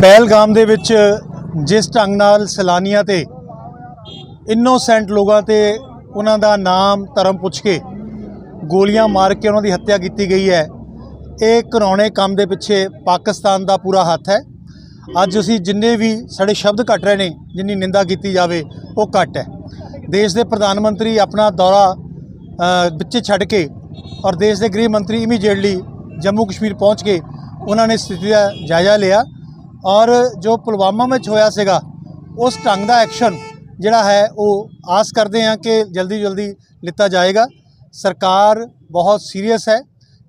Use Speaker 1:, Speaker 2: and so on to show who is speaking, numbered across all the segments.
Speaker 1: ਪਹਿਲਗਾਮ ਦੇ ਵਿੱਚ ਜਿਸ ਢੰਗ ਨਾਲ ਸੈਲਾਨੀਆਂ ਤੇ ਇਨੋਸੈਂਟ ਲੋਕਾਂ ਤੇ ਉਹਨਾਂ ਦਾ ਨਾਮ ਧਰਮ ਪੁੱਛ ਕੇ ਗੋਲੀਆਂ ਮਾਰ ਕੇ ਉਹਨਾਂ ਦੀ ਹੱਤਿਆ ਕੀਤੀ ਗਈ ਹੈ, ਇਹ ਘਰਾਉਣੇ ਕੰਮ ਦੇ ਪਿੱਛੇ ਪਾਕਿਸਤਾਨ ਦਾ ਪੂਰਾ ਹੱਥ ਹੈ। ਅੱਜ ਅਸੀਂ ਜਿੰਨੇ ਵੀ ਸਾਡੇ ਸ਼ਬਦ ਘਟ ਰਹੇ ਨੇ, ਜਿੰਨੀ ਨਿੰਦਾ ਕੀਤੀ ਜਾਵੇ, ਉਹ ਘੱਟ ਹੈ। ਦੇਸ਼ ਦੇ ਪ੍ਰਧਾਨ ਮੰਤਰੀ ਆਪਣਾ ਦੌਰਾ ਵਿੱਚ ਛੱਡ ਕੇ ਔਰ ਦੇਸ਼ ਦੇ ਗ੍ਰਹਿ ਮੰਤਰੀ ਇਮੀਡੀਏਟਲੀ ਜੰਮੂ ਕਸ਼ਮੀਰ ਪਹੁੰਚ ਕੇ ਉਹਨਾਂ ਨੇ ਸਥਿਤੀ ਦਾ ਜਾਇਜ਼ਾ ਲਿਆ ਔਰ ਜੋ ਪੁਲਵਾਮਾ ਵਿੱਚ ਹੋਇਆ ਸੀਗਾ, ਉਸ ਢੰਗ ਦਾ ਐਕਸ਼ਨ ਜਿਹੜਾ ਹੈ ਉਹ ਆਸ ਕਰਦੇ ਹਾਂ ਕਿ ਜਲਦੀ ਜਲਦੀ ਲਿੱਤਾ ਜਾਏਗਾ। ਸਰਕਾਰ ਬਹੁਤ ਸੀਰੀਅਸ ਹੈ,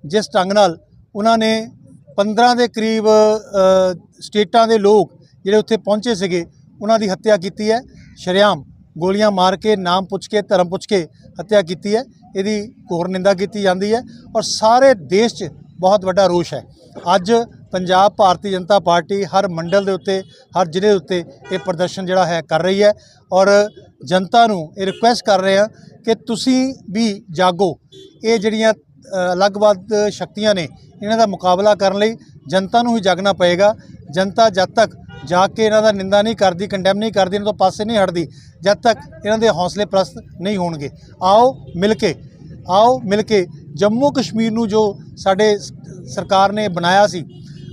Speaker 1: ਜਿਸ ਢੰਗ ਨਾਲ ਉਹਨਾਂ ਨੇ 15 ਦੇ ਕਰੀਬ ਸਟੇਟਾਂ ਦੇ ਲੋਕ ਜਿਹੜੇ ਉੱਥੇ ਪਹੁੰਚੇ ਸੀਗੇ, ਉਹਨਾਂ ਦੀ ਹੱਤਿਆ ਕੀਤੀ ਹੈ। ਸ਼ਰੇਆਮ ਗੋਲੀਆਂ ਮਾਰ ਕੇ, ਨਾਮ ਪੁੱਛ ਕੇ, ਧਰਮ ਪੁੱਛ ਕੇ ਹੱਤਿਆ ਕੀਤੀ ਹੈ। ਇਹਦੀ ਘੋਰ ਨਿੰਦਾ ਕੀਤੀ ਜਾਂਦੀ ਹੈ ਔਰ ਸਾਰੇ ਦੇਸ਼ 'ਚ ਬਹੁਤ ਵੱਡਾ ਰੋਸ਼ ਹੈ। ਅੱਜ ਪੰਜਾਬ ਭਾਰਤੀ ਜਨਤਾ ਪਾਰਟੀ ਹਰ ਮੰਡਲ ਦੇ ਉੱਤੇ, ਹਰ ਜ਼ਿਲ੍ਹੇ ਦੇ ਉੱਤੇ ਇਹ ਪ੍ਰਦਰਸ਼ਨ ਜਿਹੜਾ ਹੈ ਕਰ ਰਹੀ ਹੈ ਔਰ ਜਨਤਾ ਨੂੰ ਇਹ ਰਿਕੁਐਸਟ ਕਰ ਰਹੇ ਹਾਂ ਕਿ ਤੁਸੀਂ ਵੀ ਜਾਗੋ। ਇਹ ਜਿਹੜੀਆਂ ਅਲੱਗ ਵੱਧ ਸ਼ਕਤੀਆਂ ਨੇ, ਇਹਨਾਂ ਦਾ ਮੁਕਾਬਲਾ ਕਰਨ ਲਈ ਜਨਤਾ ਨੂੰ ਹੀ ਜਾਗਣਾ ਪਏਗਾ। ਜਨਤਾ ਜਦ ਤੱਕ ਜਾ ਕੇ ਇਹਨਾਂ ਦਾ ਨਿੰਦਾ ਨਹੀਂ ਕਰਦੀ ਕੰਡੈਮ ਨਹੀਂ ਕਰਦੀ, ਇਹਨਾਂ ਤੋਂ ਪਾਸੇ ਨਹੀਂ ਹਟਦੀ, ਜਦ ਤੱਕ ਇਹਨਾਂ ਦੇ ਹੌਸਲੇ ਪ੍ਰਸਤ ਨਹੀਂ ਹੋਣਗੇ। ਆਓ ਮਿਲ ਕੇ, ਆਓ ਮਿਲ ਕੇ ਜੰਮੂ ਕਸ਼ਮੀਰ ਨੂੰ ਜੋ ਸਾਡੇ ਸਰਕਾਰ ਨੇ ਬਣਾਇਆ ਸੀ,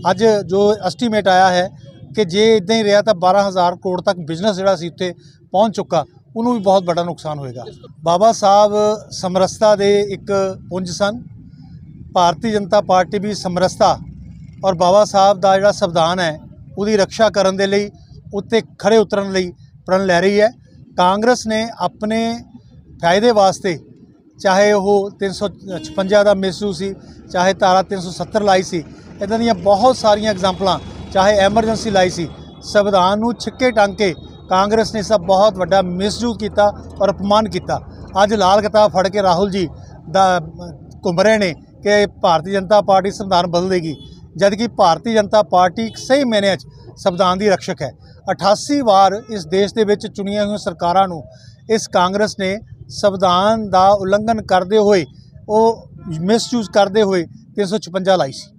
Speaker 1: ਅੱਜ ਜੋ ਐਸਟੀਮੇਟ ਆਇਆ ਹੈ ਕਿ ਜੇ ਇਦਾਂ ਹੀ ਰਿਹਾ ਤਾਂ 12000 ਕਰੋੜ ਤੱਕ ਬਿਜ਼ਨਸ ਜਿਹੜਾ ਸੀ ਉੱਥੇ ਪਹੁੰਚ ਚੁੱਕਾ, ਉਹਨੂੰ ਵੀ ਬਹੁਤ ਵੱਡਾ ਨੁਕਸਾਨ ਹੋਏਗਾ। ਬਾਬਾ ਸਾਹਿਬ ਸਮਰਸਤਾ ਦੇ ਇੱਕ ਪੁੰਜ ਸਨ, ਭਾਰਤੀ ਜਨਤਾ ਪਾਰਟੀ ਵੀ ਸਮਰਸਤਾ ਔਰ ਬਾਬਾ ਸਾਹਿਬ ਦਾ ਜਿਹੜਾ ਸੰਵਿਧਾਨ ਹੈ, ਉਹਦੀ ਰੱਖਿਆ ਕਰਨ ਦੇ ਲਈ ਉੱਤੇ ਖੜੇ ਉਤਰਨ ਲਈ ਪ੍ਰਣ ਲੈ ਰਹੀ ਹੈ। ਕਾਂਗਰਸ ਨੇ ਆਪਣੇ ਫਾਇਦੇ ਵਾਸਤੇ ਚਾਹੇ ਉਹ 356 ਦਾ ਮਿਸਯੂਜ਼ ਸੀ, ਚਾਹੇ ਧਾਰਾ 370 ਲਾਈ ਸੀ ਇਦਾਂ ਦੀਆਂ ਬਹੁਤ ਸਾਰੀਆਂ ਐਗਜ਼ਾਮਪਲਾਂ ਚਾਹੇ ਐਮਰਜੈਂਸੀ ਲਾਈ ਸੀ, ਸੰਵਿਧਾਨ ਨੂੰ ਛਿੱਕੇ ਟੰਗ ਕੇ ਕਾਂਗਰਸ ਨੇ ਸਭ ਬਹੁਤ ਵੱਡਾ ਮਿਸਯੂਜ਼ ਕੀਤਾ ਔਰ ਅਪਮਾਨ ਕੀਤਾ। ਅੱਜ ਲਾਲ ਕਿਤਾਬ ਫੜ ਕੇ ਰਾਹੁਲ ਜੀ ਦਾ ਘੁੰਮ ਰਹੇ ਨੇ ਕਿ ਭਾਰਤੀ ਜਨਤਾ ਪਾਰਟੀ ਸੰਵਿਧਾਨ ਬਦਲ ਜਦਕਿ ਭਾਰਤੀ ਜਨਤਾ ਪਾਰਟੀ ਇੱਕ ਸਹੀ ਮਾਇਨਿਆਂ 'ਚ ਸੰਵਿਧਾਨ ਦੀ ਰਕਸ਼ਕ ਹੈ। 88 ਵਾਰ ਇਸ ਦੇਸ਼ ਦੇ ਵਿੱਚ ਚੁਣੀਆਂ ਹੋਈਆਂ ਸਰਕਾਰਾਂ ਨੂੰ ਇਸ ਕਾਂਗਰਸ ਨੇ ਸੰਵਿਧਾਨ ਦਾ ਉਲੰਘਣ ਕਰਦੇ ਹੋਏ ਉਹ ਮਿਸਯੂਜ਼ ਕਰਦੇ ਹੋਏ 356 ਲਾਈ ਸੀ।